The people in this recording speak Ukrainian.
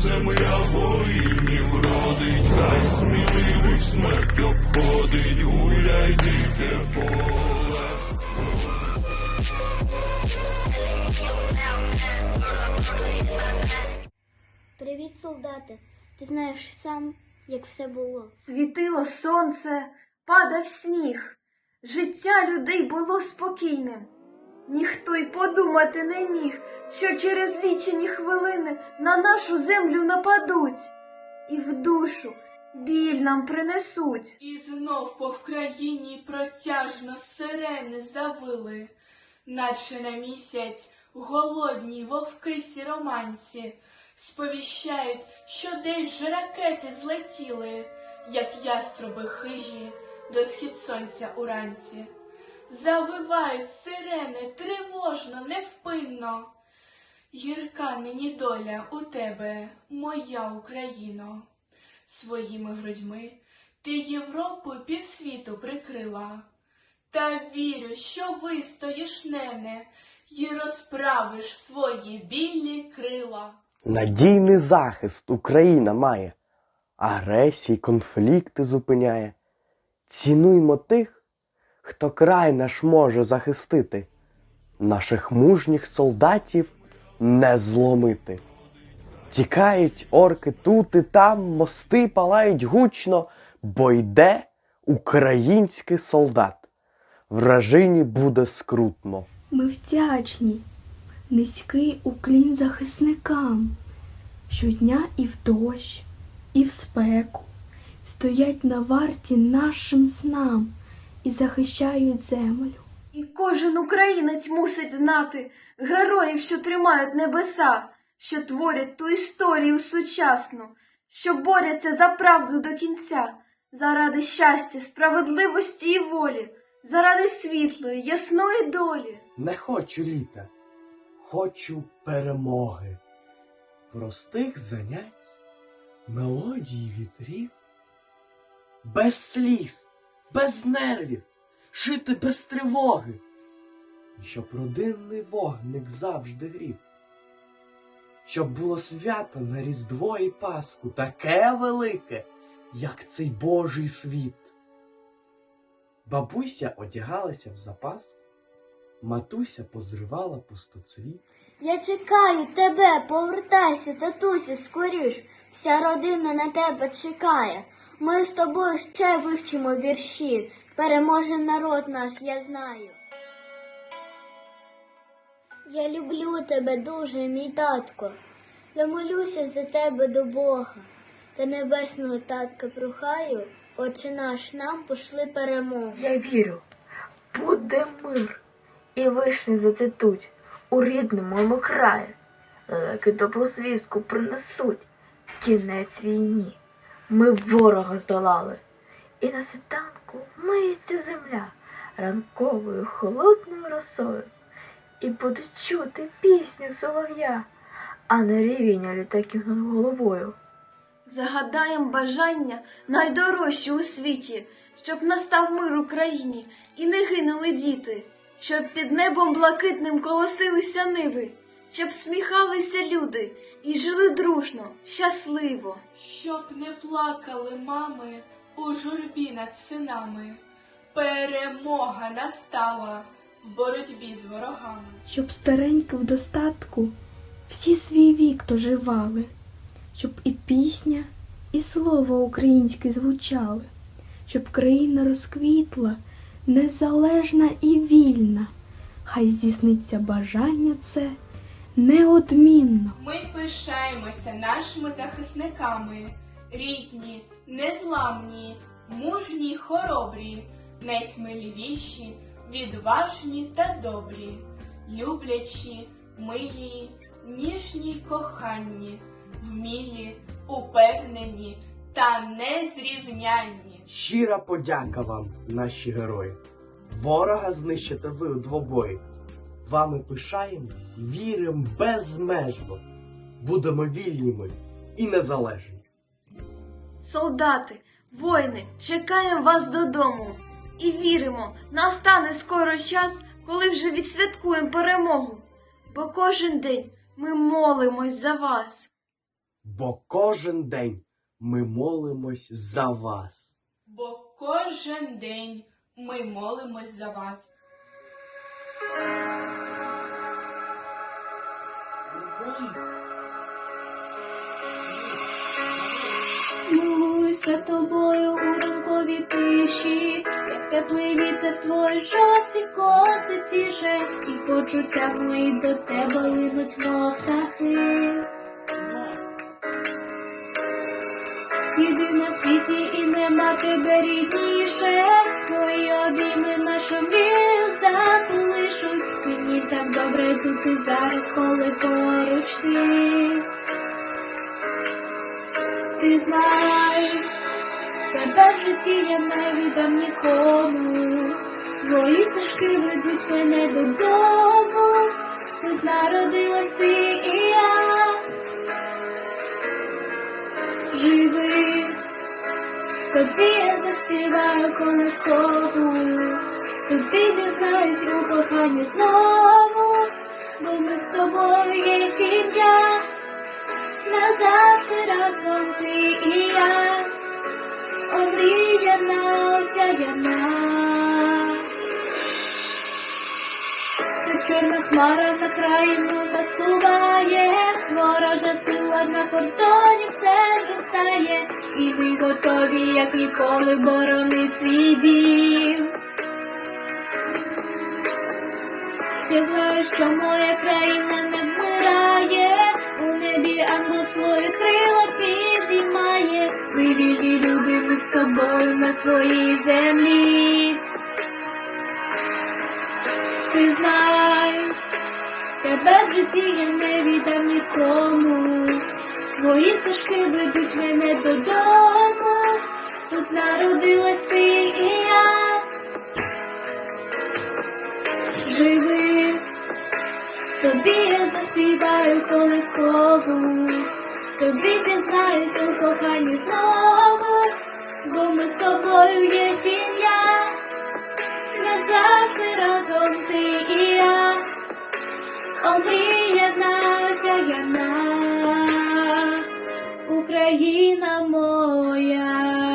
земля воїнів родить, хай сміливих смерть обходить, гуляй дите поле. Привіт, солдати. Ти знаєш сам, як все було. Світило сонце, падав сніг. Життя людей було спокійним. Ніхто й подумати не міг, що через лічені хвилини на нашу землю нападуть і в душу біль нам принесуть. І знов по Вкраїні протяжно сирени завили, наче на місяць голодні вовки сіроманці сповіщають, що десь же ракети злетіли, як яструби хижі до схід сонця уранці. Завивають сирени тривожно, невпинно. Гірка нині доля у тебе, моя Україно. Своїми грудьми ти Європу півсвіту прикрила. Та вірю, що вистоїш, нене, й розправиш свої білі крила. Надійний захист Україна має, агресії, конфлікти зупиняє. Цінуймо тих, хто край наш може захистити, наших мужніх солдатів не зломити. Тікають орки тут і там, мости палають гучно, бо йде український солдат. Вражині буде скрутно. Ми вдячні, низький уклін захисникам. Щодня і в дощ, і в спеку стоять на варті нашим снам і захищають землю. І кожен українець мусить знати героїв, що тримають небеса, що творять ту історію сучасну, що борються за правду до кінця, заради щастя, справедливості і волі, заради світлої, ясної долі. Не хочу літа, хочу перемоги, простих занять, мелодії вітрів, без сліз, без нервів, жити без тривоги, і щоб родинний вогник завжди грів, щоб було свято на Різдво і Пасху таке велике, як цей Божий світ. Бабуся одягалася в запаску. Матуся позривала пустоцвіт. Я чекаю тебе, повертайся, татусю, скоріш. Вся родина на тебе чекає. Ми з тобою ще вивчимо вірші. Переможе народ наш, я знаю. Я люблю тебе дуже, мій татко. Я молюся за тебе до Бога. Та небесного татка прохаю, Отче наш нам пошли перемогу. Я вірю, буде мир, і вишні зацвітуть у рідному моєму краї. Лелеки добру звістку принесуть кінець війні. Ми ворога здолали, і на світанку миється земля ранковою холодною росою, і буде чути пісню солов'я, а не рівіння літаків над головою. Загадаєм бажання найдорожчі у світі, щоб настав мир Україні і не гинули діти, щоб під небом блакитним колосилися ниви, щоб сміхалися люди і жили дружно, щасливо. Щоб не плакали мами у журбі над синами. Перемога настала в боротьбі з ворогами. щоб стареньки в достатку всі свій вік доживали, щоб і пісня, і слово українське звучали, щоб країна розквітла, незалежна і вільна. Хай здійсниться бажання це неодмінно. Ми пишаємося нашими захисниками, рідні, незламні, мужні, хоробрі, найсміливіші, відважні та добрі, люблячі, милі, ніжні, коханні, вмілі, упевнені та незрівнянні. Щира подяка вам, наші герої. Ворога знищите ви у двобої. Вами пишаємось, віримо безмежно. Будемо вільними і незалежні. Солдати, воїни, чекаємо вас додому і віримо, настане скоро час, коли вже відсвяткуємо перемогу. Бо кожен день ми молимось за вас. бо кожен день ми молимось за вас. Бо кожен день ми молимось за вас. Милуюся тобою у ранковій тиші, як теплий вітер твої жовті коси тіше, і почуття мої до тебе линуть, мов птахи. Єдина в світі і нема тебе рідніше, твої обійми нашу мрію заколишуть. Мені так добре тут і зараз, коли поруч ти. Ти знай, тебе в житті я не віддам нікому. Твої стежки ведуть мене додому. Тут народилась ти і я. Живи, тобі я заспіваю колискову. Тобі зізнаюсь у коханні знову, бо ми з тобою є сім'я. Назавжди разом ти і я, омріяна, осяяна. Та чорна хмара на країну насуває, ворожа сила на кордоні все зростає, і ми готові, як ніколи, боронить свій дім. Я знаю, що моя країна не вмирає, у небі ангел свої крила підіймає. Ми вільні люди, з тобою на своїй землі. Ти знай, тебе в житті я не віддам нікому. Твої стежки ведуть мене додому. словом, тобі дізнаюсь у коханні знову, бо ми з тобою є сім'я, назавжди разом ти і я, Обріяднався я на. Україна моя.